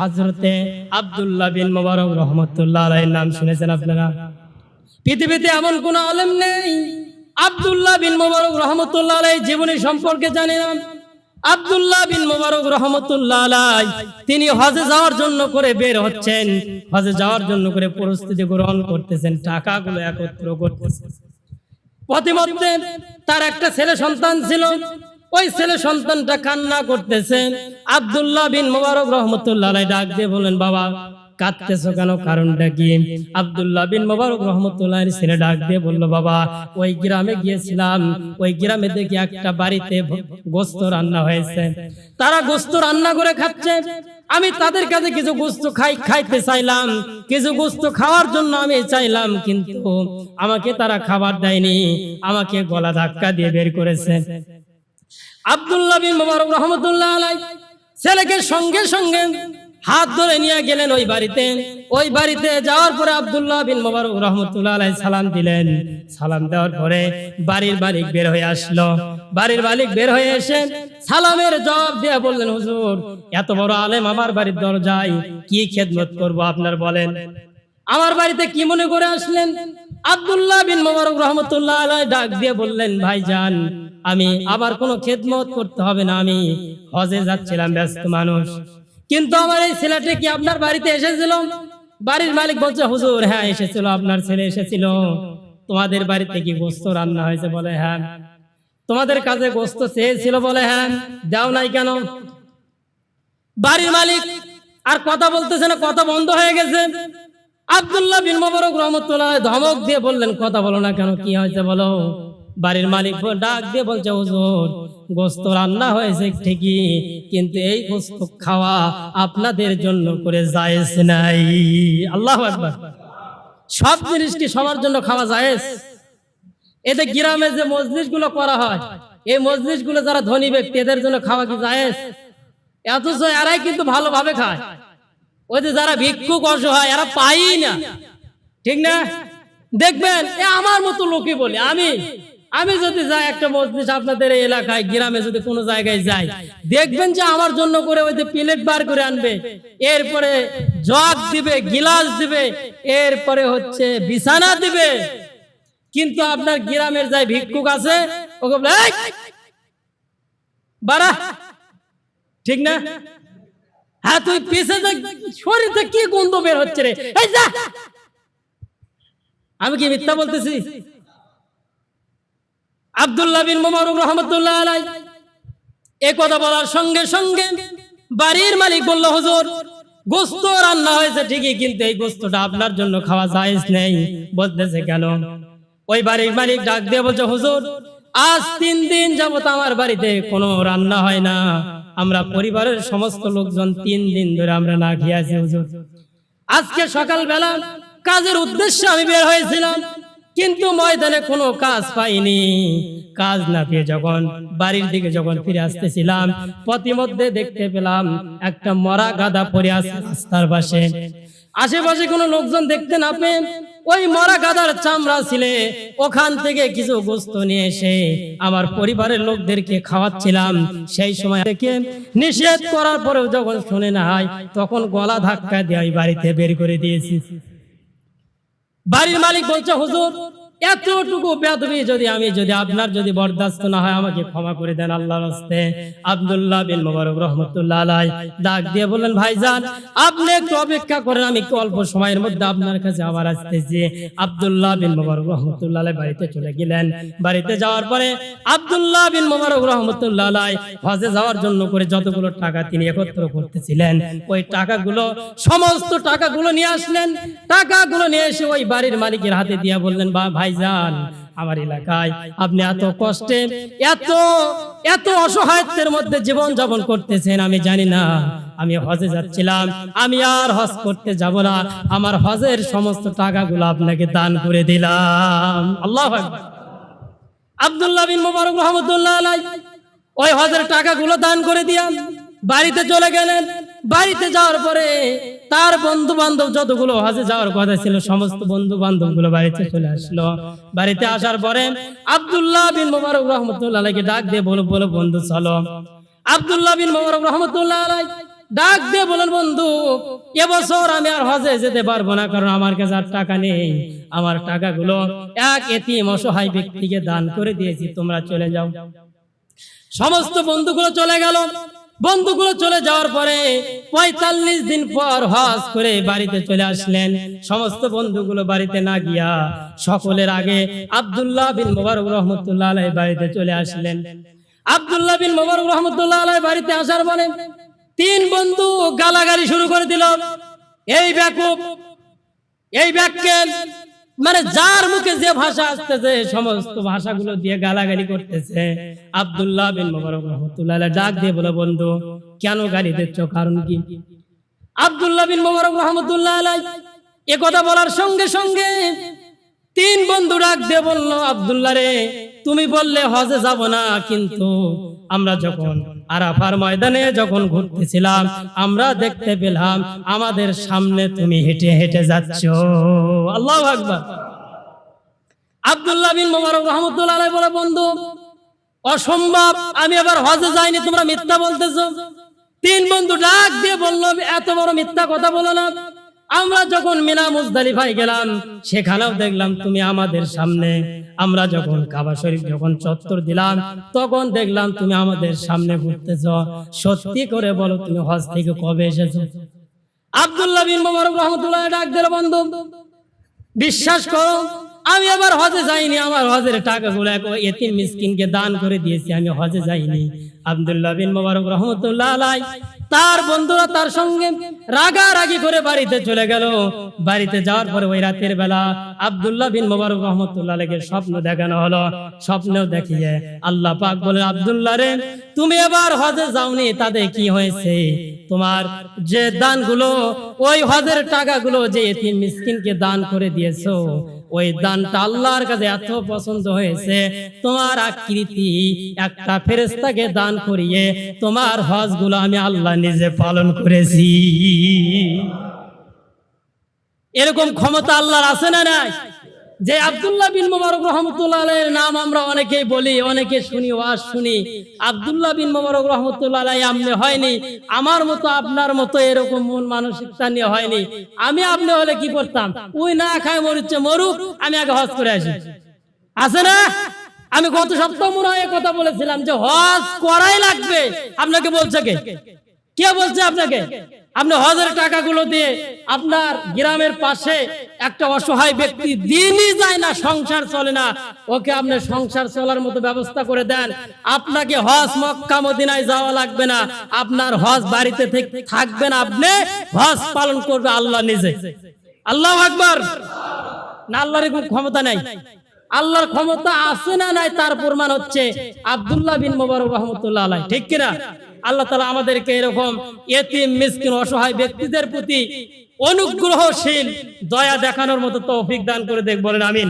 হজরতে আব্দুল্লাহ বিন মোবারক রহমতুল্লাহ আলাইহির নাম শুনেছেন আপনারা? পৃথিবীতে এমন কোন আলেম নেই। আব্দুল্লাহ বিন মোবারক রহমতুল্লাহ আলাই জীবনী সম্পর্কে জানে না আব্দুল্লাহ বিন মোবারক রহমতুল্লাহ আলাই তিনি হজে যাওয়ার জন্য করে বের হচ্ছেন। হজে যাওয়ার জন্য করে পরিস্থিতি গ্রহণ করতেছেন, টাকাগুলো একত্র করতেছেন। প্রতিমধ্যে তার একটা ছেলে সন্তান ছিল। ওই ছেলে সন্তানটা কান্না করতেছে। আব্দুল্লাহ বিন মোবারক রহমতুল্লাহ ডাক দিয়ে বলেন বাবা, কাঁদতেছো কেন? কারণটা কি? আব্দুল্লাহ বিন মোবারক রহমতুল্লাহ ছেলে ডাক দিয়ে বলল, বাবা, ওই গ্রামে গিয়েছিলাম। ওই গ্রামে দেখি একটা বাড়িতে গোস্ত রান্না হয়েছে। তারা গোস্ত রান্না করে খাচ্ছে। আমি তাদের কাছে কিছু গোস্ত খাই, খাইতে চাইলাম। কিছু গোস্ত খাওয়ার জন্য আমি চাইলাম, কিন্তু আমাকে তারা খাবার দেয়নি। আমাকে গলা ধাক্কা দিয়ে বের করেছে। আব্দুল্লাহ বিন মোবারক রহমতুল্লাহ আলাই ছেলেকে সঙ্গে সঙ্গে হাত ধরে নিয়ে গেলেন ওই বাড়িতে। ওই বাড়িতে যাওয়ার পরে আব্দুল্লাহ বিন মোবারক রহমতুল্লাহ আলাই সালাম দিলেন। সালাম দেওয়ার পরে বাড়ির মালিক বের হয়ে আসলো। বাড়ির মালিক বের হয়ে এসে সালামের জবাব দিয়ে বললেন, হুজুর, এত বড় আলেম আমার বাড়ির দরজায় কি খেদমত করব আপনার বলেন? আমার বাড়িতে কি মনে করে আসলেন? আব্দুল্লাহ বিন মোবারক রহমতুল্লাহ আলাই ডাক দিয়ে বললেন, ভাইজান আমি আবার কোনো খেদমত করতে হবে না, আমি হজে যাচ্ছিলাম, ব্যস্ত মানুষ। কিন্তু আমার এই ছেলেটি কি আপনার বাড়িতে এসেছিল? বাড়ির মালিক বলছে, হুজুর হ্যাঁ এসেছিল, আপনার ছেলে এসেছিল। তোমাদের বাড়িতে কি গোস্ত রান্না হয়েছে বলে হ্যাঁ? তোমাদের কাছে গোস্ত চেয়েছিল বলে হ্যাঁ? দাও নাই কেন? বাড়ির মালিক আর কথা বলতেছে না, কথা বন্ধ হয়ে গেছে। আব্দুল্লাহ বিন মোবারক রহমতুল্লাহ ধমক দিয়ে বললেন, কথা বলো না কেন, কি হয়েছে বলো? বাড়ির মালিক ডাক দিয়ে বলছে হুজুর গোস্ত রান্না হয়েছে ঠিকই কিন্তু এই গোস্ত খাওয়া আপনাদের জন্য করে জায়েজ নাই। আল্লাহ আকবার। সব জিনিস কি সবার জন্য খাওয়া জায়েজ। এতে গ্রামে যে মসজিদগুলো করা হয় এই মসজিদগুলো যারা ধনী ব্যক্তি এদের জন্য খাওয়া কি জায়েজ? অথচ এরাই কিন্তু ভালোভাবে খায়। ওই যে যারা ভিক্ষুক অসহায় এরা পাই না। ঠিক না? দেখবেন এ আমার মতো লোকই বলে আমি আমি যদি যাই একটা মসজিদ আপনাদের এই এলাকায় গ্রামে যদি কোনো জায়গায় যাই দেখবেন যে আমার জন্য করে ওই যে প্লেট বার করে আনবে। এরপরে জগ দিবে গিলাস দিবে এরপরে হচ্ছে বিছানা দিবে। কিন্তু আপনার গ্রামের যাই ভিক্ষুক আছে ওকে বলে "এই, বাড়া ঠিক না? হ্যাঁ তুই পিছে শরীর কি গন্ধ বের হচ্ছে রে? আমি কি মিথ্যা বলতেছি? আব্দুল্লাহ বিন মোবারক রহমতুল্লাহ আলাই এ কথা বলার সঙ্গে সঙ্গে বাড়ির মালিক বলল, হুজুর, গোস্ত রান্না হয়েছে ঠিকই, কিন্তু এই গোস্তটা আপনার জন্য খাওয়া জায়েজ নেই। বলতেছে, কেন? ওই বাড়ির মালিক ডাক দিয়ে বলছে, হুজুর, আজ তিন দিন যাবত আমার বাড়িতে কোনো রান্না হয় না। আমরা পরিবারের সমস্ত লোকজন তিন দিন ধরে আমরা না খেয়ে আছি, হুজুর। আজকে সকালবেলা কাজের উদ্দেশ্যে আমি বের হয়েছিলাম। কিন্তু ময়দানে কোনো কাজ পাইনি। কাজ না পেয়ে যখন বাড়ির দিকে যখন ফিরে আসতেছিলাম পথিমধ্যে দেখতে পেলাম একটা মরা গাদা পড়ে আছে রাস্তার পাশে। আশেপাশে কোনো লোকজন দেখতে না পেয়ে ওই মরা গাদার চামড়া ছিলে, ওখান থেকে কিছু গোস্ত নিয়ে এসে আমার পরিবারের লোকদেরকে খাওয়াচ্ছিলাম। সেই সময় থেকে নিষেধ করার পরেও যখন শুনে না হয় তখন গলা ধাক্কা দিয়ে বাড়িতে বের করে দিয়েছি। বাড়ির মালিক বলছে হুজুর এতটুকু বেদবি যদি আমি, যদি আপনার যদি বরদাস্ত না হয়, আমাকে ক্ষমা করে দেন আল্লাহর হস্তে। আব্দুল্লাহ বিন মোবারক রহমতুল্লাহ আলাই ডাক দিয়ে বললেন, ভাইজান, আপনি একটু অপেক্ষা করেন, আমি একটু অল্প সময়ের মধ্যে আপনার কাছে আবার আসতেছি। আব্দুল্লাহ বিন মোবারক রহমতুল্লাহ আলাই বাড়িতে চলে গেলেন। বাড়িতে যাওয়ার পরে আব্দুল্লাহ বিন মোবারক রহমতুল্লাহ আলাই হজে যাওয়ার জন্য করে যতগুলো টাকা তিনি একত্র করতেছিলেন, ওই টাকাগুলো, সমস্ত টাকাগুলো নিয়ে আসলেন। টাকাগুলো নিয়ে এসে ওই বাড়ির মালিকের হাতে দিয়ে বললেন, বা ভাইজান আমার এলাকায়। আপনি এত কষ্টে, এত এত অসহায়ত্বের মধ্যে জীবন যাপন করতেছেন, আমি জানি না। আমি হজে যাচ্ছিলাম, আমি আর হজ করতে যাব না। আমার হজের সমস্ত টাকাগুলো আপনাকে দান করে দিলাম। আল্লাহ। আব্দুল্লাহ বিন মোবারক রহমতুল্লাহ ওই হজের টাকাগুলো দান করে দিয়াম বাড়িতে চলে গেলেন। বাড়িতে যাওয়ার পরে তার বন্ধু বান্ধব যতগুলো হজে যাওয়ার কথা ছিল, সমস্ত বন্ধু বান্ধবগুলো বাড়িতে চলে আসলো। বাড়িতে আসার পরে আব্দুল্লাহ বিন মোবারক রহমতুল্লাহ আলাইকে ডাক দিয়ে বলো বলো বন্ধু, চলো। আব্দুল্লাহ বিন মোবারক রহমতুল্লাহ ডাক দিয়ে বলেন বন্ধু, এবছর আমি আর হজে যেতে পারব না, কারণ আমার কাছে আর টাকা নেই। আমার টাকাগুলো এক এতিম অসহায় ব্যক্তিকে দান করে দিয়েছি, তোমরা চলে যাও। সমস্ত বন্ধুগুলো চলে গেল। বন্ধুগুলো চলে যাওয়ার পরে পঁয়তাল্লিশ দিন পর হজ করে বাড়িতে চলে আসলেন। সমস্ত বন্ধুগুলো বাড়িতে না গিয়া সকলের আগে আব্দুল্লাহ বিন মোবারক রহমতুল্লাহ আলাই বাড়িতে চলে আসলেন। আব্দুল্লাহ বিন মোবারক রহমতুল্লাহ আলাই বাড়িতে আসার পরে তিন বন্ধু গালাগালি শুরু করে দিল। এই ব্যাকুব, এই ব্যাগকে মানে যার মুখে যে ভাষা আসতেছে, সমস্ত ভাষাগুলো দিয়ে গালাগালি করতেছে। আব্দুল্লাহ বিন মোবারক রহমতুল্লাহ ডাক দিয়ে বলে, বন্ধু, কেন গালি দিচ্ছ? কারণ কি? আব্দুল্লাহ বিন মোবারক রহমতুল্লাহ আলাই এ কথা বলার সঙ্গে সঙ্গে তিন বন্ধু ডাক দিয়ে বলল, আব্দুল্লাহ রে, তুমি বললে হজে যাব না, কিন্তু আমরা যখন আরাফার ময়দানে যখন ঘুরতেছিলাম, আমরা দেখতে পেলাম আমাদের সামনে তুমি হেঁটে হেঁটে যাচ্ছ। আল্লাহ আকবার। আব্দুল্লাহ বিন মোবারক রহমতুল্লাহ বলে, বন্ধু, অসম্ভব, আমি আবার হজে যাইনি, তোমরা মিথ্যা বলতেছ। তিন বন্ধু ডাক দিয়ে বলল, এত বড় মিথ্যা কথা বলো না। আমরা যখন মিনা মুজদালিফায় গেলাম, সেখানেও দেখলাম তুমি আমাদের সামনে। আমরা যখন কাবা শরীফ যখন চত্বর দিলাম, তখন দেখলাম তুমি আমাদের সামনে ঘুরতেছ। সত্যি করে বলো, তুমি হজ থেকে কবে এসেছ? আব্দুল্লাহ বিন মোবারক রহমতুল্লাহ ডাক দিল, বন্ধু, বিশ্বাস করো, আমি আবার হজে যাইনি। আমার হজের টাকাগুলো এতিম মিসকিনকে দান করে দিয়েছি, আমি হজে যাইনি। আব্দুল্লাহ বিন মোবারক রহমতুল্লাহ আলাই তার বন্ধুরা তার সঙ্গে রাগারাগি করে বাড়িতে চলে গেল। বাড়িতে যাওয়ার পরে ওই রাতের বেলা আব্দুল্লাহ বিন মোবারক রহমতুল্লাহ আলাইকে স্বপ্ন দেখানো হলো। স্বপ্নেও দেখিয়ে আল্লাহ পাক বলে, আব্দুল্লাহ রে, তুমি এবার হজে যাওনি তাদের কি হয়েছে? তোমার যে দানগুলো, ওই হজের টাকাগুলো যে এতিম মিসকিনকে দান করে দিয়েছ ওই দানটা আল্লাহর কাছে এত পছন্দ হয়েছে। তোমার আকৃতি, একটা ফেরেস্তাকে দান করিয়ে তোমার হজগুলো আমি আল্লাহ নিজে পালন করেছি। এরকম ক্ষমতা আল্লাহর আছে না নাই? যে আবদুল্লাহ বিন মুবারক রহমতুল্লাহ নাম আমরা অনেকেই বলি, অনেকে শুনি, ওয়াজ শুনি। আব্দুল্লাহ বিন মুবারক রহমতুল্লাহ আমনে হয়নি। আমার মতো, আপনার মতো এরকম মন মানসিকতা নিয়ে হয়নি। আমি আপনি হলে কি করতাম? ওই না খায় মরুচ্ছে, মরুক, আমি আগে হজ করে আসি। আছে না? আমি গত সপ্তাহ মনে হয় কথা বলেছিলাম যে হজ করাই লাগবে। আপনাকে বলছে কে? কে বলছে আপনাকে? আপনি হজের টাকাগুলো দিয়ে আপনার গ্রামের পাশে একটা অসহায় ব্যক্তি দিনই যায় না, সংসার চলে না। ওকে আপনি সংসার চলার মতো ব্যবস্থা করে দেন। আপনাকে হজ মক্কা মদিনায় যাওয়া লাগবে না। আপনার হজ বাড়িতে থেকে থাকবে না আপনি, হজ পালন করবে আল্লাহ নিজে। আল্লাহ আকবার। না, আল্লাহর ক্ষমতা নাই। আল্লাহর ক্ষমতা আছে না নাই, তার প্রমাণ হচ্ছে আবদুল্লাহ বিন মোবারক রহমতুল্লাহ আলাই ঠিক কিনা? আল্লাহ তালা আমাদেরকে এরকম এতিম, মিসকিন, অসহায় ব্যক্তিদের প্রতি অনুগ্রহশীল, দয়া দেখানোর মতো তৌফিক দান করে দেখবেন আমিন।